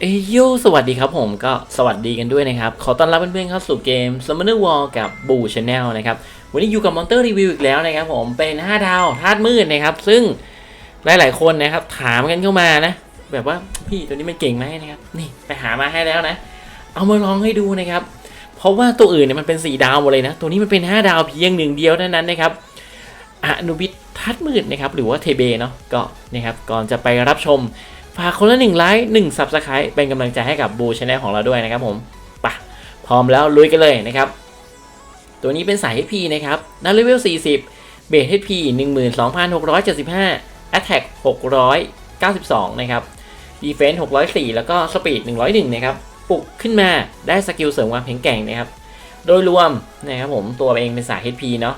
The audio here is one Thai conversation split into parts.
เอยโยสวัสดีครับผมก็สวัสดีกันด้วยนะครับ ขอต้อนรับเพื่อนๆเข้าสู่เกม Summoner War กับ Boo Channel นะครับ วันนี้อยู่กับ Monster Review อีกแล้วนะครับผมเป็น 5 ดาวธาตุมืดนะครับ ซึ่งหลายๆคนนะครับถามกันเข้ามานะ แบบว่าพี่ตัวนี้มันเก่งไหมนะครับ นี่ไปหามาให้แล้วนะ เอามาลองให้ดูนะครับ เพราะว่าตัวอื่นเนี่ยมันเป็น 4 ดาวหมดเลยนะ ตัวนี้มันเป็น 5 ดาวเพียงหนึ่งเดียวเท่านั้นนะครับอนุบิททัดมืดนะครับหรือว่าเทเบเนาะก็นะครับก่อนจะไปรับชม ฝากคนละหนึ่งไลค์หนึ่งซับสไครต์เป็นกำลังใจให้กับบูชาแนลของเราด้วยนะครับผมปะพร้อมแล้วลุยกันเลยนะครับ ตัวนี้เป็นสาย HP นะครับนัเลเวล 40 เบส HP 12,675 Attack 692 นะครับ Defense 604 แล้วก็ Speed 101 นะครับ ปลุกขึ้นมาได้สกิลเสริมความแข็งแกร่งนะครับ โดยรวมนะครับผมตัวเองเป็นสาย HP เนาะ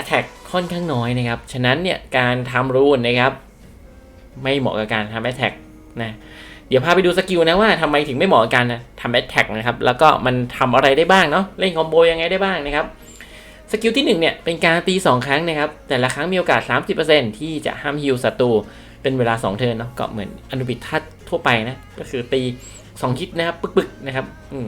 Attack ค่อนข้างน้อยนะครับ ฉะนั้นเนี่ยการทำรูนนะครับ ไม่เหมาะกับการทำ Attack นะเดี๋ยวพาไปดูสกิลนะว่าทำไมถึงไม่เหมาะกับการทำ Attack นะครับ แล้วก็มันทำอะไรได้บ้างเนาะเล่นคอมโบยังไงได้บ้างนะครับสกิลที่1เนี่ยเป็นการตี 2 ครั้งนะครับ แต่ละครั้งมีโอกาส 30%ที่จะห้ามฮิลศัตรูเป็นเวลา 2 เทิร์นเนาะก็เหมือนอนุบิทัศทั่วไปนะ ก็คือตี 2 คิดนะครับ ปึกๆนะครับอืม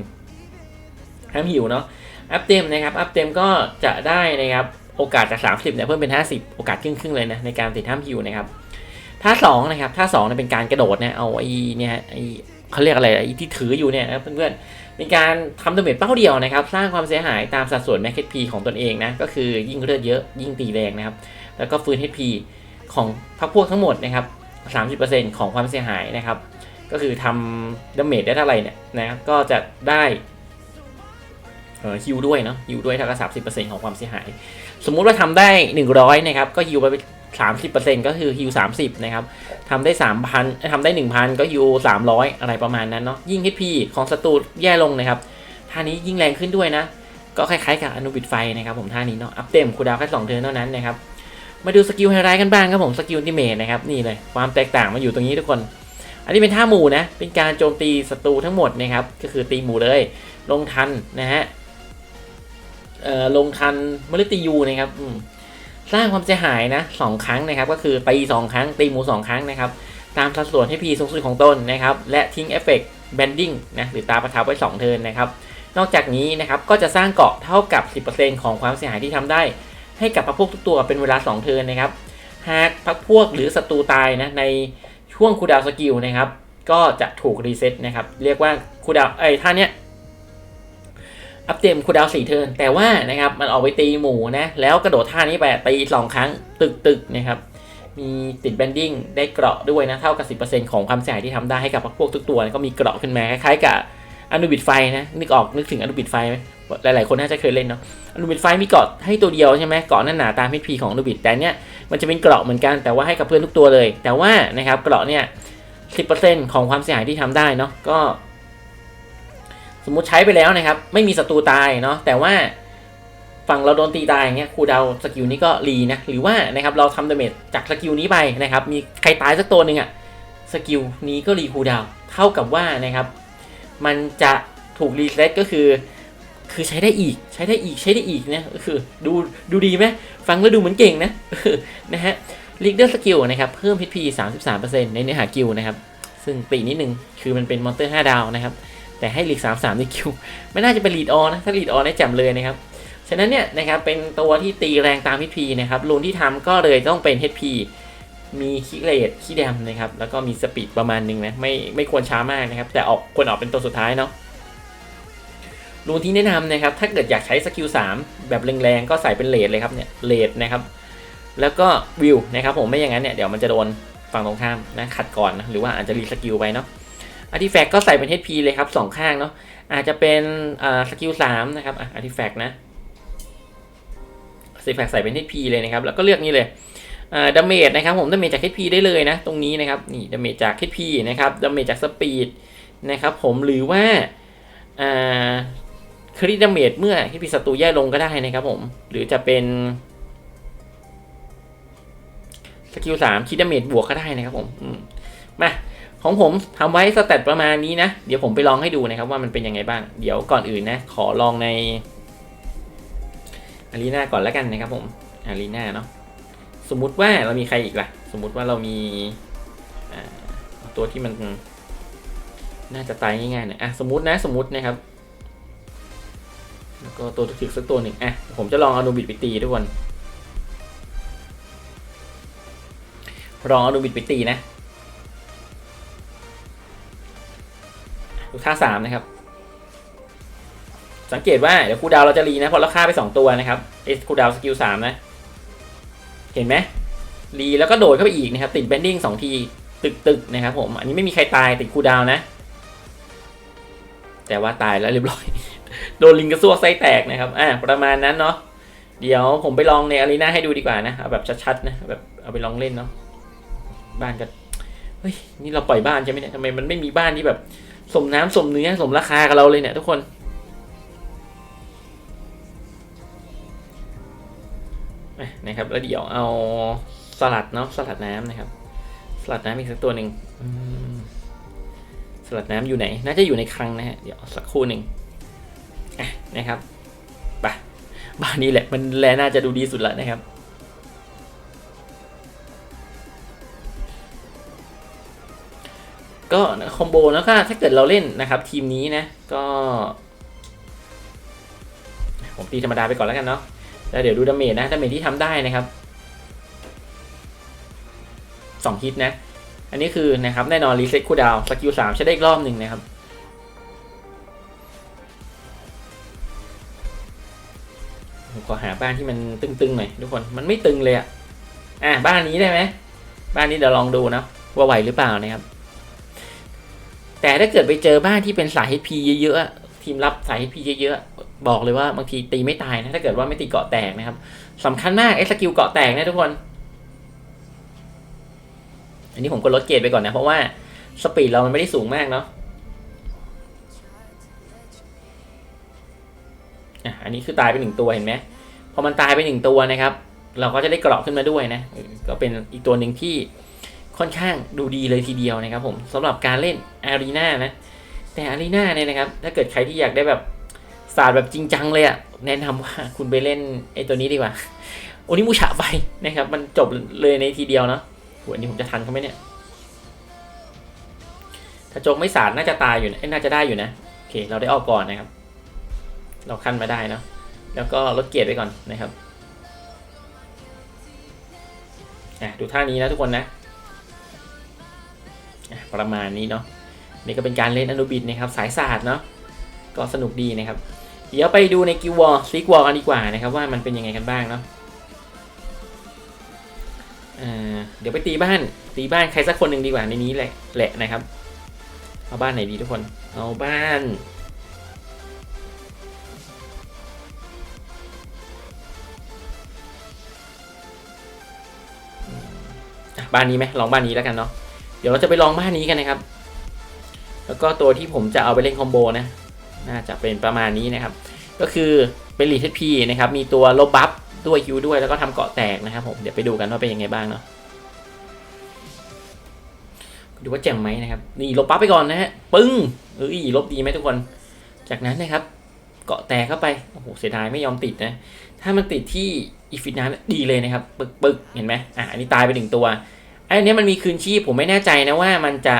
ห้ามฮิลเนาะอัพเต็มนะครับ อัพเต็มก็จะได้นะครับ โอกาสจาก 30เนี่ยเพิ่มเป็น 50 โอกาสครึ่งๆเลยนะในการติดห้ามฮิวนะครับ ท่า2นะครับท่า2เนี่ยเป็นการกระโดดนะเอาไอ้เนี่ยไอ้เขาเรียกอะไรไอ้ที่ถืออยู่เนี่ยนะเพื่อนๆเป็นการทำดาเมจเป้าเดียวนะครับ สร้างความเสียหายตามสัดส่วนแม็ก HP ของตนเองนะก็คือยิ่งเลือดเยอะยิ่งตีแรงนะครับ แล้วก็ฟื้น HP ของพรรคพวกทั้งหมดนะครับ30%ของความเสียหายนะครับ ก็คือทำดาเมจได้เท่าไหร่เนี่ยนะก็จะได้เออฮิวด้วยเนาะฮิวด้วยเท่ากับสามสิบเปอร์เซ็นต์ของความเสียหาย สมมุติว่าทำได้หนึ่งร้อยนะครับ ก็ฮิวไป สามสิบเปอร์เซ็นต์ก็คือฮิวสามสิบนะครับทำได้สามพันทำได้หนึ่งพันก็ฮิวสามร้อยอะไรประมาณนั้นเนาะยิ่ง HP ของศัตรูแย่ลงนะครับท่านี้ยิ่งแรงขึ้นด้วยนะ ก็คล้ายๆกับอนุบิดไฟนะครับผมท่านี้เนาะอัพเต็มคูดาวแค่สองเทิร์นเท่านั้นนะครับมาดูสกิลไฮไลท์กันบ้างครับผมสกิลอัลติเมทนะครับนี่เลยความแตกต่างมาอยู่ตรงนี้ทุกคน อันนี้เป็นท่าหมู่นะเป็นการโจมตีศัตรูทั้งหมดนะครับก็คือตีหมู่เลยลงทันนะฮะเอ่อลงทันมฤตยูนะครับอืม สร้างความเสียหายนะสองครั้งนะครับ ก็คือตีสองครั้งตีหมูสองครั้งนะครับ ตามสัดส่วนให้พีสูงสุดของตนนะครับ และทิ้งเอฟเฟกต์แบนดิ้งนะหรือตาประทับไว้ 2 เทินนะครับ นอกจากนี้นะครับก็จะสร้างเกาะเท่ากับ 10%ของความเสียหายที่ทำได้ ให้กับพรรพวกทุกตัวเป็นเวลา 2 เทินนะครับ หากพรรคพวกหรือศัตรูตายนะในช่วงคูดาวสกิลนะครับ ก็จะถูกรีเซ็ตนะครับ เรียกว่าคูดาวไอ้ท่าเนี้ย อัพเต็มคูดาวสี่เทิร์นแต่ว่านะครับมันออกไปตีหมูนะแล้วกระโดดท่านี้ไปตีสองครั้งตึกตึกๆนะครับมีติดแบนดิ้งได้เกราะด้วยนะเท่ากับ 10%ของความเสียหายที่ทำได้ให้กับพวกทุกตัวก็มีเกราะขึ้นมาคล้ายๆกับอนุบิดไฟนะนึกออกนึกถึงอนุบิดไฟไหมหลายๆคนน่าจะเคยเล่นเนาะอนุบิดไฟมีเกราะให้ตัวเดียวใช่ไหมเกราะนั่นหนาตาม HP ของอนุบิดแต่เนี้ยมันจะเป็นเกราะเหมือนกันแต่ว่าให้กับเพื่อนทุกตัวเลย แต่ว่านะครับเกราะเนี่ยสิของความเสียหายที่ทำได้เนาะก็ สมมุติใช้ไปแล้วนะครับ ไม่มีศัตรูตายเนาะแต่ว่าฝั่งเราโดนตีตายอย่างเงี้ยครูดาวสกิลนี้ก็รีนะหรือว่านะครับเราทำดาเมจจากสกิลนี้ไปนะครับ มีใครตายสักตัวหนึ่งอะสกิลนี้ก็รีครูดาวเท่ากับว่านะครับ มันจะถูกรีเซ็ตก็คือ คือใช้ได้อีกใช้ได้อีกใช้ได้อีกนะคือดูดูดีไหมฟังแล้วดูเหมือนเก่งนะนะฮะลีดเดอร์สกิลนะครับเพิ่ม HP 33%ในเนื้อหากิลนะครับซึ่งปีนิดนึงคือมันเป็นมอนเตอร์ 5 ดาวนะครับ แต่ให้ลีก33ในกิลไม่น่าจะเป็นลีดออนะ ถ้าลีดออได้แจ่มเลยนะครับ ฉะนั้นเนี่ยนะครับเป็นตัวที่ตีแรงตาม HP นะครับรูนที่ทำก็เลยต้องเป็น HP มีคีเลดคีแดมนะครับ แล้วก็มีสปีดประมาณหนึงนะ ไม่ไม่ควรช้ามากนะครับ แต่ออกควรออกเป็นตัวสุดท้ายเนาะรูนที่แนะนำนะครับ ถ้าเกิดอยากใช้สกิล3แบบแรงๆ ก็ใส่เป็นเลดเลยครับเนี่ยเลดนะครับ แล้วก็วิวนะครับผมไม่อย่างนั้นเนี่ยเดี๋ยวมันจะโดนฝั่งตรงข้ามนะขัดก่อนนะหรือว่าอาจจะรีสกิลไปเนาะ อาร์ติแฟกก็ใส่เป็น HP เลยครับสองข้างเนาะอาจจะเป็นสกิลสามนะครับอาร์ติแฟกนะอาร์ติแฟกใส่เป็น HP เลยนะครับ แล้วก็เลือกนี่เลยอ่าดาเมจนะครับผมดาเมจจาก HP ได้เลยนะ ตรงนี้นะครับนี่ดาเมจจาก HP นะครับดาเมจจากสปีดนะครับผมหรือว่าคริดดาเมจเมื่อ HP ศัตรูแย่ลงก็ได้นะครับผม หรือจะเป็นสกิลสามคิดดาเมจบวกก็ได้นะครับผมมา ของผมทำไว้สเตตประมาณนี้นะ เดี๋ยวผมไปลองให้ดูนะครับว่ามันเป็นยังไงบ้าง เดี๋ยวก่อนอื่นนะ ขอลองในอารีนาก่อนแล้วกันนะครับผมอารีนาเนาะสมมุติว่าเรามีใครอีกล่ะ สมมุติว่าเรามีตัวที่มันน่าจะตายง่ายๆหน่อยอะสมมตินะสมมตินะครับ แล้วก็ตัวถึกสักตัวหนึ่งอะผมจะลองเอานูบิดไปตีทุกคนลองเอานูบิดไปตีนะ ท่าสามนะครับ สังเกตว่าเดี๋ยวคูดาวเราจะรีนะเพอเราฆ่าไปสองตัวนะครับเอสคูดาวสกิลสามนะ เห็นไหมรีแล้วก็โดดเข้าไปอีกนะครับ ติดแบนดิ้งสองทีตึกตึกนะครับ ผม อันนี้ไม่มีใครตายติดคูดาวน์นะ แต่ว่าตายแล้วเรียบร้อย โดนลิงกระซวกไส้แตกนะครับ อ่าประมาณนั้นเนาะเดี๋ยวผมไปลองในอารีนาให้ดูดีกว่านะเอาแบบชัดๆนะแบบเอาไปลองเล่นเนาะบ้านก็เฮ้ยนี่เราปล่อยบ้านใช่ไหมเนี่ยทำไมมันไม่มีบ้านที่แบบ สมน้ำสมเนื้อสมราคากับเราเลยเนี่ยทุกคนอ่นะครับแล้วเดี๋ยวเอาสลัดเนาะสลัดน้ำนะครับ สลัดน้ำอีกสักตัวหนึ่งสลัดน้ำอยู่ไหน น่าจะอยู่ในคลังนะฮะเดี๋ยวสักครู่หนึ่งนะครับไปบ้านนี้แหละมันแลน่าจะดูดีสุดล้วนะครับ ก็คอมโบแล้วก็ถ้าเกิดเราเล่นนะครับ ทีมนี้นะก็ ผมตีธรรมดาไปก่อนแล้วกันเนาะแล้วเดี๋ยวดูดาเมจนะดาเมจที่ทำได้นะครับสองฮิตนะ อันนี้คือนะครับแน่นอนรีเซ็ตคูดาวสกิลสามใช้ได้อีกรอบหนึ่งนะครับผมขอหาบ้านที่มันตึงๆหน่อยทุกคนมันไม่ตึงเลยอะอะบ้านนี้ได้ไหมบ้านนี้เดี๋ยวลองดูนะว่าไหวหรือเปล่านะครับ แต่ถ้าเกิดไปเจอบ้านที่เป็นสาย HP เยอะๆทีมรับสาย HP เยอะๆบอกเลยว่าบางทีตีไม่ตายนะถ้าเกิดว่าไม่ตีเกาะแตกนะครับสำคัญมากไอ้สกิลเกาะแตกนะทุกคน อันนี้ผมก็ลดเกรดไปก่อนนะ เพราะว่าสปีดเรามันไม่ได้สูงมากเนาะอะอันนี้คือตายไปหนึ่งตัวเห็นไหมพอมันตายไปหนึ่งตัวนะครับ เราก็จะได้เกราะขึ้นมาด้วยนะ ก็เป็นอีกตัวหนึ่งที่ ค่อนข้างดูดีเลยทีเดียวนะครับผมสำหรับการเล่นอารีนานะ แต่อารีนาเนี่ยนะครับ ถ้าเกิดใครที่อยากได้แบบศาสตร์แบบจริงจังเลยอะแนะนำว่าคุณไปเล่นไอ้ตัวนี้ดีกว่าโอนิมูชะไปนะครับ มันจบเลยในทีเดียวเนาะโหอันนี้ผมจะทันเขาไหมเนี่ย ถ้าโจกไม่สาดน่าจะตายอยู่นะเอ้น่าจะได้อยู่นะโอเค เราได้ออกก่อนนะครับ เราขั้นมาได้เนาะแล้วก็ลดเกียรติไปก่อนนะครับอะดูท่านี้นะทุกคนนะ ประมาณนี้เนาะนี่ก็เป็นการเล่นอนุบิดนะครับสายศาสตร์เนาะก็สนุกดีนะครับ เดี๋ยวไปดูในกิววอลซิกวอลกันดีกว่านะครับว่ามันเป็นยังไงกันบ้างเนาะเดี๋ยวไปตีบ้านตีบ้านใครสักคนหนึ่งดีกว่าในนี้แหละแหละนะครับ เอาบ้านไหนดีทุกคน เอาบ้าน บ้านนี้ไหมลองบ้านนี้แล้วกันเนาะ เดี๋ยวเราจะไปลองบ้านนี้กันนะครับ แล้วก็ตัวที่ผมจะเอาไปเล่นคอมโบนะ น่าจะเป็นประมาณนี้นะครับ ก็คือเป็นลีทพีนะครับ มีตัวลบบัฟด้วยคิวด้วยแล้วก็ทำเกาะแตกนะครับผม เดี๋ยวไปดูกันว่าเป็นยังไงบ้างเนาะ ดูว่าแจ่มไหมนะครับ นี่ลบปั๊บไปก่อนนะฮะ ปึ้งเอ้ยลบดีไหมทุกคน จากนั้นนะครับ เกาะแตกเข้าไป โอ้โห เสียดายไม่ยอมติดนะ ถ้ามันติดที่อีฟิตนั้นดีเลยนะครับ ปึกปึกเห็นไหมอะอันนี้ตายไปหนึ่งตัว ไอ้อันนี้มันมีคืนชีพผมไม่แน่ใจนะว่ามันจะ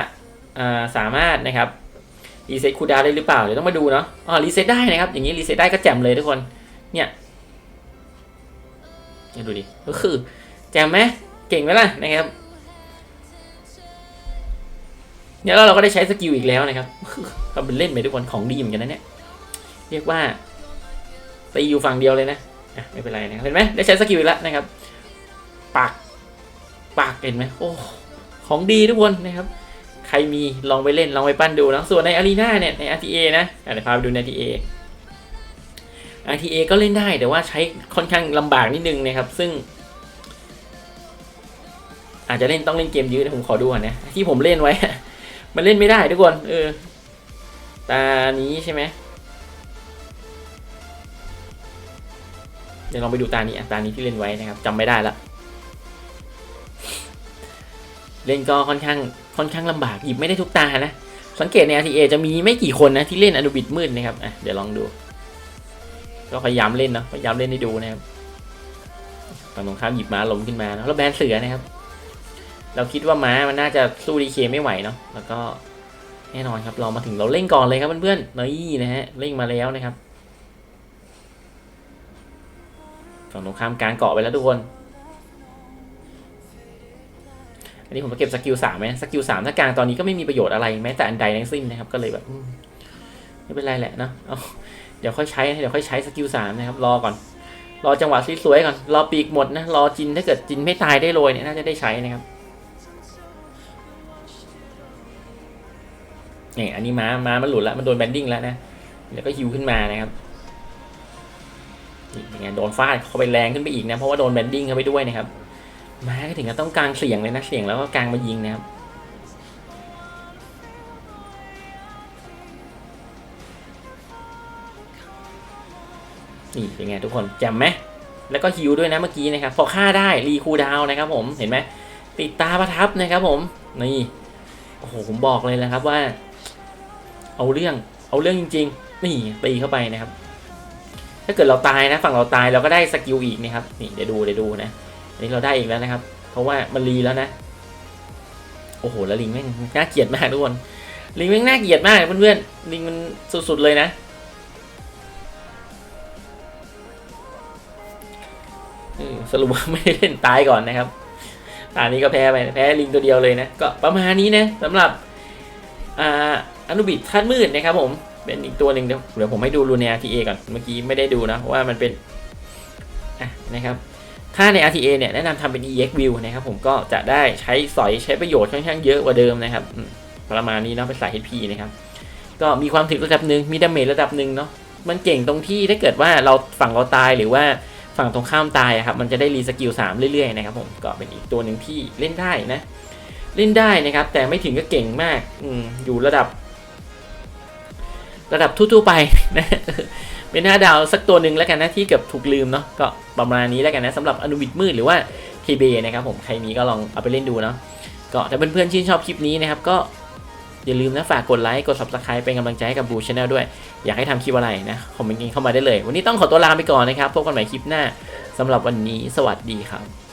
สามารถนะครับรีเซ็ตคูดาวได้หรือเปล่าเดี๋ยวต้องมาดูเนาะอ๋อรีเซ็ตได้นะครับ อย่างนี้รีเซ็ตได้ก็แจ่มเลยทุกคนเนี่ยเนี่ยดูดิก็คือแจ่มไหมเก่งไหมล่ะนะครับเนี่ยแล้วเราก็ได้ใช้สกิลอีกแล้วนะครับทำเป็นเล่นไปทุกคนของดีเหมือนกันนะเนี่ยเรียกว่าตีอยู่ฝั่งเดียวเลยนะอะไม่เป็นไรนะเห็นไหมได้ใช้สกิลอีกแล้วนะครับปาก ปากเห็นไหมโอ้ของดีทุกคนนะครับ ใครมีลองไปเล่นลองไปปั้นดูนะส่วนในอารีนาเนี่ยใน RTA นะอะเดี๋ยวพาไปดูใน RTA RTA ก็เล่นได้แต่ว่าใช้ค่อนข้างลำบากนิดนึงนะครับ ซึ่ง อาจจะเล่นต้องเล่นเกมยืดผมขอดูก่อนนะที่ผมเล่นไว้ มันเล่นไม่ได้ทุกคนเออตานี้ใช่ไหมเดี๋ยวลองไปดูตานี้ตานี้ที่เล่นไว้นะครับจำไม่ได้ละ เล่นก็ค่อนข้างค่อนข้างลำบากหยิบไม่ได้ทุกตานะ สังเกตใน RTA จะมีไม่กี่คนนะที่เล่นอนุบิดมืดนะครับอะเดี๋ยวลองดู ก็พยายามเล่นเนาะพยายามเล่นให้ดูนะครับฝั่งตรงข้ามหยิบม้าล้มขึ้นมาแล้วแบนเสือนะครับ เราคิดว่าม้ามันน่าจะสู้ดีเคไม่ไหวเนาะแล้วก็แน่นอนครับ เรามาถึงเราเร่งก่อนเลยครับเพื่อนๆนี่นะฮะเร่งมาแล้วนะครับฝั่งตรงข้ามกลางเกาะไปแล้วทุกคน อันนี้ผมมาเก็บสกิลสามไหมสกิลสามถ้ากลางตอนนี้ก็ไม่มีประโยชน์อะไรแม้แต่อันใดทั้งสิ้นนะครับ ก็เลยแบบไม่เป็นไรแหละเนอะเดี๋ยวค่อยใช้เดี๋ยวค่อยใช้สกิลสามนะครับ รอก่อน รอจังหวะสวยๆก่อน รอปีกหมดนะ รอจินถ้าเกิดจินไม่ตายได้โรยเนี่ยน่าจะได้ใช้นะครับนี่อันนี้ม้าม้ามันหลุดแล้วมันโดนแบนดิ้งแล้วนะแล้วก็ฮิวขึ้นมานะครับนี่เป็นไงโดนฟาดเข้าไปแรงขึ้นไปอีกนะเพราะว่าโดนแบนดิ้งเข้าไปด้วยนะครับ ม้าก็ถึงกับต้องกลางเสียงเลยนะเสียงแล้วก็กลางมายิงนะครับนี่เป็นไงทุกคนจำไหมแล้วก็ฮิวด้วยนะเมื่อกี้นะครับพอฆ่าได้รีคูดาวน์นะครับ ผมเห็นไหมติดตาประทับนะครับ ผมนี่โอ้โหผมบอกเลยนะครับว่า เอาเรื่องเอาเรื่องจริง ๆ นี่ตีเข้าไปนะครับ ถ้าเกิดเราตายนะ ฝั่งเราตายเราก็ได้สกิลอีกนะครับนี่เดี๋ยวดูเดี๋ยวดูนะ อันนี้เราได้อีกแล้วนะครับ เพราะว่ามันรีแล้วนะ โอ้โหแล้วลิงแม่งน่าเกลียดมากทุกคนลิงแม่งน่าเกลียดมากเพื่อนๆลิงมันสุดๆเลยนะสรุปว่าไม่ได้เล่นตายก่อนนะครับตอนนี้ก็แพ้ไปแพ้ลิงตัวเดียวเลยนะก็ประมาณนี้นะสำหรับอาอนุบิดธาตุมืดนะครับผมเป็นอีกตัวหนึ่งเดี๋ยวเดี๋ยวผมให้ดูรูใน RTA ก่อนเมื่อกี้ไม่ได้ดูนะเพราะว่ามันเป็นอะนะครับ ถ้าใน RTA เนี่ยแนะนำทำเป็น EX view นะครับผมก็จะได้ใช้สอยใช้ประโยชน์ค่อนข้างเยอะกว่าเดิมนะครับประมาณนี้เนาะเป็นสาย HP นะครับก็มีความถึงระดับหนึ่งมีดาเมจระดับหนึ่งเนาะมันเก่งตรงที่ถ้าเกิดว่าเราฝั่งเราตายหรือว่าฝั่งตรงข้ามตายอะครับมันจะได้รีสกิล3เรื่อยๆนะครับผมก็เป็นอีกตัวหนึ่งที่เล่นได้นะ เล่นได้นะครับ แต่ไม่ถึงก็เก่งมากอือยู่ระดับ ระดับทั่วๆไปนะ เป็นหน้าดาวสักตัวหนึ่งแล้วกันนะที่เกือบถูกลืมเนาะก็ประมาณนี้แล้วกันนะสำหรับอนุวิทมืดหรือว่า KB นะครับผมใครมีก็ลองเอาไปเล่นดูเนาะก็ถ้าเพื่อนๆชื่นชอบคลิปนี้นะครับก็อย่าลืมนะฝากกดไลค์กด subscribe เป็นกำลังใจให้กับบูชาแนลด้วย อยากให้ทำคลิปอะไรนะคอมเมนต์กันเข้ามาได้เลย วันนี้ต้องขอตัวลาไปก่อนนะครับพบกันใหม่คลิปหน้าสำหรับวันนี้สวัสดีครับ